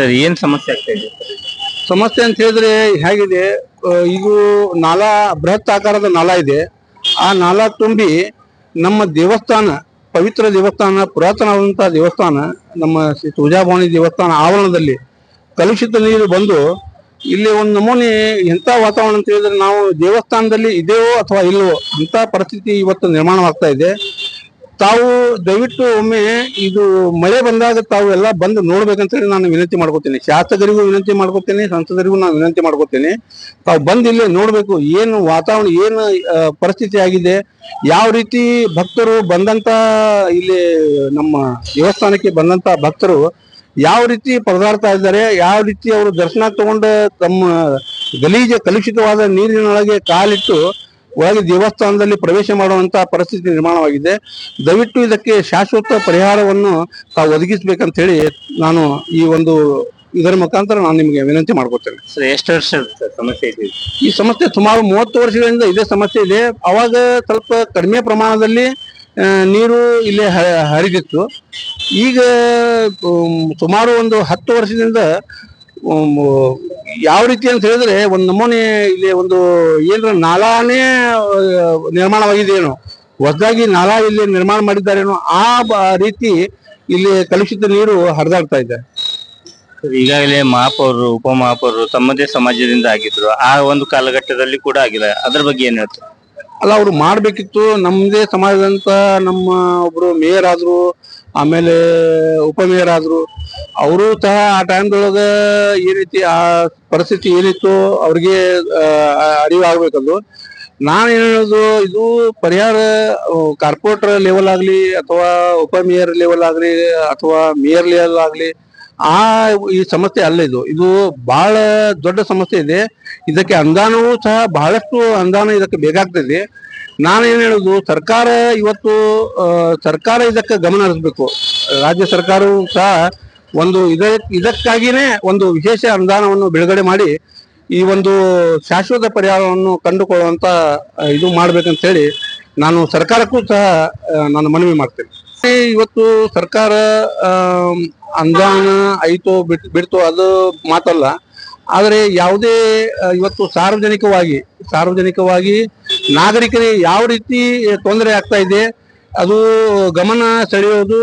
Sir, ಏನ್ ಸಮಸ್ಯೆ ಆಗ್ತಾ ಇದೆ? ಸಮಸ್ಯೆ ಅಂತ ಹೇಳಿದ್ರೆ ಹೇಗಿದೆ ಇದು ನಾಲ, ಬೃಹತ್ ಆಕಾರದ ನಾಲ ಇದೆ. ಆ ನಾಲ ತುಂಬಿ ನಮ್ಮ ದೇವಸ್ಥಾನ, ಪವಿತ್ರ ದೇವಸ್ಥಾನ, ಪುರಾತನವಾದಂತಹ ದೇವಸ್ಥಾನ, ನಮ್ಮ ಶ್ರೀ ತುಳಜಾಭವಾನಿ ದೇವಸ್ಥಾನ ಆವರಣದಲ್ಲಿ ಕಲುಷಿತ ನೀರು ಬಂದು ಇಲ್ಲಿ ಒಂದು ನಮೂನೆ ಎಂಥ ವಾತಾವರಣ ಅಂತ ಹೇಳಿದ್ರೆ ನಾವು ದೇವಸ್ಥಾನದಲ್ಲಿ ಇದೆಯೋ ಅಥವಾ ಇಲ್ಲವೋ ಅಂತ ಪರಿಸ್ಥಿತಿ ಇವತ್ತು ನಿರ್ಮಾಣವಾಗ್ತಾ ಇದೆ. ತಾವು ದಯವಿಟ್ಟು ಒಮ್ಮೆ ಇದು ಮಳೆ ಬಂದಾಗ ತಾವು ಎಲ್ಲ ಬಂದು ನೋಡ್ಬೇಕಂತ ಹೇಳಿ ನಾನು ವಿನಂತಿ ಮಾಡ್ಕೋತೀನಿ. ಶಾಸಕರಿಗೂ ವಿನಂತಿ ಮಾಡ್ಕೋತೀನಿ, ಸಂಸದರಿಗೂ ನಾನು ವಿನಂತಿ ಮಾಡ್ಕೋತೀನಿ. ತಾವು ಬಂದು ಇಲ್ಲಿ ನೋಡ್ಬೇಕು ಏನು ವಾತಾವರಣ, ಏನು ಪರಿಸ್ಥಿತಿ ಆಗಿದೆ, ಯಾವ ರೀತಿ ಭಕ್ತರು ಬಂದಂತ ಇಲ್ಲಿ ನಮ್ಮ ದೇವಸ್ಥಾನಕ್ಕೆ ಬಂದಂತ ಭಕ್ತರು ಯಾವ ರೀತಿ ಪರದಾಡ್ತಾ ಇದ್ದಾರೆ, ಯಾವ ರೀತಿ ಅವರು ದರ್ಶನ ತಗೊಂಡ ತಮ್ಮ ಗಲೀಜ ಕಲುಷಿತವಾದ ನೀರಿನೊಳಗೆ ಕಾಲಿಟ್ಟು ಒಳಗೆ ದೇವಸ್ಥಾನದಲ್ಲಿ ಪ್ರವೇಶ ಮಾಡುವಂತ ಪರಿಸ್ಥಿತಿ ನಿರ್ಮಾಣವಾಗಿದೆ. ದಯವಿಟ್ಟು ಇದಕ್ಕೆ ಶಾಶ್ವತ ಪರಿಹಾರವನ್ನು ತಾವು ಒದಗಿಸ್ಬೇಕಂತ ಹೇಳಿ ನಾನು ಈ ಒಂದು ಇದರ ಮುಖಾಂತರ ನಾನು ನಿಮಗೆ ವಿನಂತಿ ಮಾಡ್ಕೊತೇನೆ. ಸರ್ ಎಷ್ಟು ವರ್ಷ ಸಮಸ್ಯೆ ಇದೆ? ಈ ಸಮಸ್ಯೆ ಸುಮಾರು ಮೂವತ್ತು ವರ್ಷಗಳಿಂದ ಇದೇ ಸಮಸ್ಯೆ ಇದೆ. ಅವಾಗ ಸ್ವಲ್ಪ ಕಡಿಮೆ ಪ್ರಮಾಣದಲ್ಲಿ ನೀರು ಇಲ್ಲಿ ಹರಿದಿತ್ತು. ಈಗ ಸುಮಾರು ಒಂದು ಹತ್ತು ವರ್ಷದಿಂದ ಯಾವ ರೀತಿ ಅಂತ ಹೇಳಿದ್ರೆ ಒಂದು ನಮೂನೆ ಇಲ್ಲಿ ಒಂದು ಏನ್ರ ನಾಲಾನೇ ಆ, ನಿರ್ಮಾಣವಾಗಿದೆ ಏನು ಹೊಸದಾಗಿ ನಾಲಾ ಇಲ್ಲಿ ನಿರ್ಮಾಣ ಮಾಡಿದ್ದಾರೇನೋ ಆ ರೀತಿ ಇಲ್ಲಿ ಕಲುಷಿತ ನೀರು ಹರಿದಾಡ್ತಾ ಇದೆ. ಈಗಾಗಲೇ ಮಹಾಪೌರರು ಉಪಮಹಾಪೌರರು ತಮ್ಮದೇ ಸಮಾಜದಿಂದ ಆಗಿದ್ರು. ಆ ಒಂದು ಕಾಲಘಟ್ಟದಲ್ಲಿ ಕೂಡ ಆಗಿಲ್ಲ. ಅದ್ರ ಬಗ್ಗೆ ಏನ್ ಹೇಳ್ತಾರೆ? ಅಲ್ಲ ಅವ್ರು ಮಾಡ್ಬೇಕಿತ್ತು. ನಮ್ದೇ ಸಮಾಜದಂತ ನಮ್ಮ ಒಬ್ರು ಮೇಯರ್ ಆದ್ರು ಆಮೇಲೆ ಉಪಮೇಯರ್ ಆದ್ರು. ಅವರು ಸಹ ಆ ಟೈಮ್ದೊಳಗ ಈ ರೀತಿ ಆ ಪರಿಸ್ಥಿತಿ ಏನಿತ್ತು, ಅವ್ರಿಗೆ ಅರಿವು ಆಗ್ಬೇಕದು ನಾನು ಹೇಳೋದು ಇದು ಪರಿಹಾರ ಕಾರ್ಪೊರೇಟರ್ ಲೆವೆಲ್ ಆಗಲಿ ಅಥವಾ ಉಪ ಮೇಯರ್ ಲೆವೆಲ್ ಆಗಲಿ ಅಥವಾ ಮೇಯರ್ ಲೆವೆಲ್ ಆಗಲಿ, ಆ, ಈ ಸಮಸ್ಯೆ ಅಲ್ಲ ಇದು. ಇದು ಬಹಳ ದೊಡ್ಡ ಸಮಸ್ಯೆ ಇದೆ. ಇದಕ್ಕೆ ಅನುದಾನವೂ ಸಹ ಬಹಳಷ್ಟು ಅನುದಾನ ಇದಕ್ಕೆ ಬೇಕಾಗ್ತದೆ. ನಾನು ಏನು ಹೇಳೋದು, ಸರ್ಕಾರ ಇವತ್ತು ಸರ್ಕಾರ ಇದಕ್ಕೆ ಗಮನ ಹರಿಸ್ಬೇಕು. ರಾಜ್ಯ ಸರ್ಕಾರವು ಸಹ ಒಂದು ಇದ, ಇದಕ್ಕಾಗಿನೇ ಒಂದು ವಿಶೇಷ ಅನುದಾನವನ್ನು ಬಿಡುಗಡೆ ಮಾಡಿ ಈ ಒಂದು ಶಾಶ್ವತ ಪರಿಹಾರವನ್ನು ಕಂಡುಕೊಳ್ಳುವಂತ ಇದು ಮಾಡ್ಬೇಕಂತ ಹೇಳಿ ನಾನು ಸರ್ಕಾರಕ್ಕೂ ಸಹ ನಾನು ಮನವಿ ಮಾಡ್ತೇನೆ. ಇವತ್ತು ಸರ್ಕಾರ ಅನುದಾನ ಐತೋ ಬಿಟ್, ಬಿಡ್ತೋ ಅದು ಮಾತಲ್ಲ. ಆದರೆ ಯಾವುದೇ ಇವತ್ತು ಸಾರ್ವಜನಿಕವಾಗಿ ಸಾರ್ವಜನಿಕವಾಗಿ ನಾಗರಿಕರಿಗೆ ಯಾವ ರೀತಿ ತೊಂದರೆ ಆಗ್ತಾ ಇದೆ ಅದು ಗಮನ ಸೆಳೆಯೋದು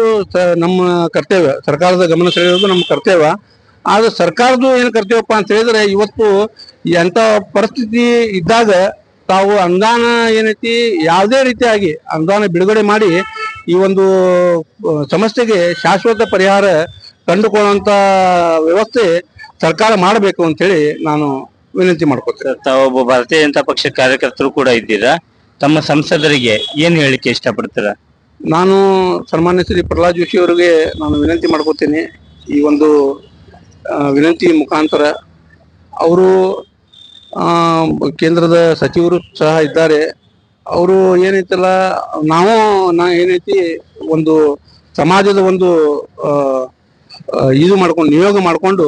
ನಮ್ಮ ಕರ್ತವ್ಯ. ಸರ್ಕಾರದ ಗಮನ ಸೆಳೆಯೋದು ನಮ್ಮ ಕರ್ತವ್ಯ. ಆದ್ರೆ ಸರ್ಕಾರದ್ದು ಏನು ಕರ್ತವ್ಯಪ್ಪ ಅಂತ ಹೇಳಿದ್ರೆ ಇವತ್ತು ಎಂಥ ಪರಿಸ್ಥಿತಿ ಇದ್ದಾಗ ತಾವು ಅನುದಾನ ಏನೈತಿ ಯಾವುದೇ ರೀತಿಯಾಗಿ ಅನುದಾನ ಬಿಡುಗಡೆ ಮಾಡಿ ಈ ಒಂದು ಸಮಸ್ಯೆಗೆ ಶಾಶ್ವತ ಪರಿಹಾರ ಕಂಡುಕೊಳ್ಳುವಂತ ವ್ಯವಸ್ಥೆ ಸರ್ಕಾರ ಮಾಡಬೇಕು ಅಂತ ಹೇಳಿ ನಾನು ವಿನಂತಿ ಮಾಡ್ಕೊತೀನಿ. ತಾವೊಬ್ಬ ಭಾರತೀಯ ಜನತಾ ಪಕ್ಷ ಕಾರ್ಯಕರ್ತರು ಕೂಡ ಇದ್ದೀರಾ? ತಮ್ಮ ಸಂಸದರಿಗೆ ಏನು ಹೇಳಿಕೆ ಇಷ್ಟಪಡ್ತೀರಾ? ನಾನು ಸನ್ಮಾನ್ಯ ಶ್ರೀ ಪ್ರಹ್ಲಾದ್ ಜೋಶಿ ಅವರಿಗೆ ನಾನು ವಿನಂತಿ ಮಾಡ್ಕೋತೀನಿ. ಈ ಒಂದು ವಿನಂತಿ ಮುಖಾಂತರ ಅವರು ಕೇಂದ್ರದ ಸಚಿವರು ಸಹ ಇದ್ದಾರೆ. ಅವರು ಏನೈತಲ್ಲ, ನಾವು, ನಾ ಏನೈತಿ ಒಂದು ಸಮಾಜದ ಒಂದು ಇದು ಮಾಡ್ಕೊಂಡು, ನಿಯೋಗ ಮಾಡ್ಕೊಂಡು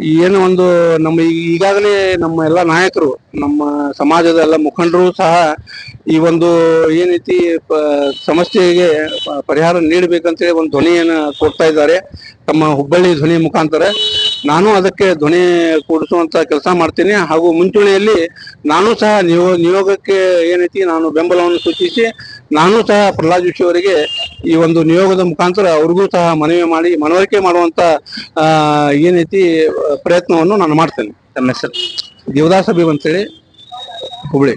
ಏನು ಒಂದು ನಮ್ಮ ಈಗಾಗಲೇ ನಮ್ಮ ಎಲ್ಲ ನಾಯಕರು, ನಮ್ಮ ಸಮಾಜದ ಎಲ್ಲ ಮುಖಂಡರು ಸಹ ಈ ಒಂದು ಏನೈತಿ ಸಮಸ್ಯೆಗೆ ಪರಿಹಾರ ನೀಡಬೇಕಂತೇಳಿ ಒಂದು ಧ್ವನಿಯನ್ನು ಕೊಡ್ತಾ ಇದ್ದಾರೆ. ತಮ್ಮ ಹುಬ್ಬಳ್ಳಿ ಧ್ವನಿ ಮುಖಾಂತರ. ನಾನು ಅದಕ್ಕೆ ಧ್ವನಿ ಕೊಡಿಸುವಂತ ಕೆಲಸ ಮಾಡ್ತೀನಿ. ಹಾಗೂ ಮುಂಚೂಣಿಯಲ್ಲಿ ನಾನು ಸಹ ನಿಯೋ ನಿಯೋಗಕ್ಕೆ ಏನೈತಿ ನಾನು ಬೆಂಬಲವನ್ನು ಸೂಚಿಸಿ ನಾನು ಸಹ ಪ್ರಹ್ಲಾದ್ ಜೋಶಿ ಅವರಿಗೆ ಈ ಒಂದು ನಿಯೋಗದ ಮುಖಾಂತರ ಅವ್ರಿಗೂ ಸಹ ಮನವಿ ಮಾಡಿ ಮನವರಿಕೆ ಮಾಡುವಂತ ಆ, ಏನೈತಿ ಪ್ರಯತ್ನವನ್ನು ನಾನು ಮಾಡ್ತೇನೆ. ತಮ್ಮ ಹೆಸರು? ದೇವದಾಸ ಬಿ ಅಂತೇಳಿ ಹುಬ್ಳಿ.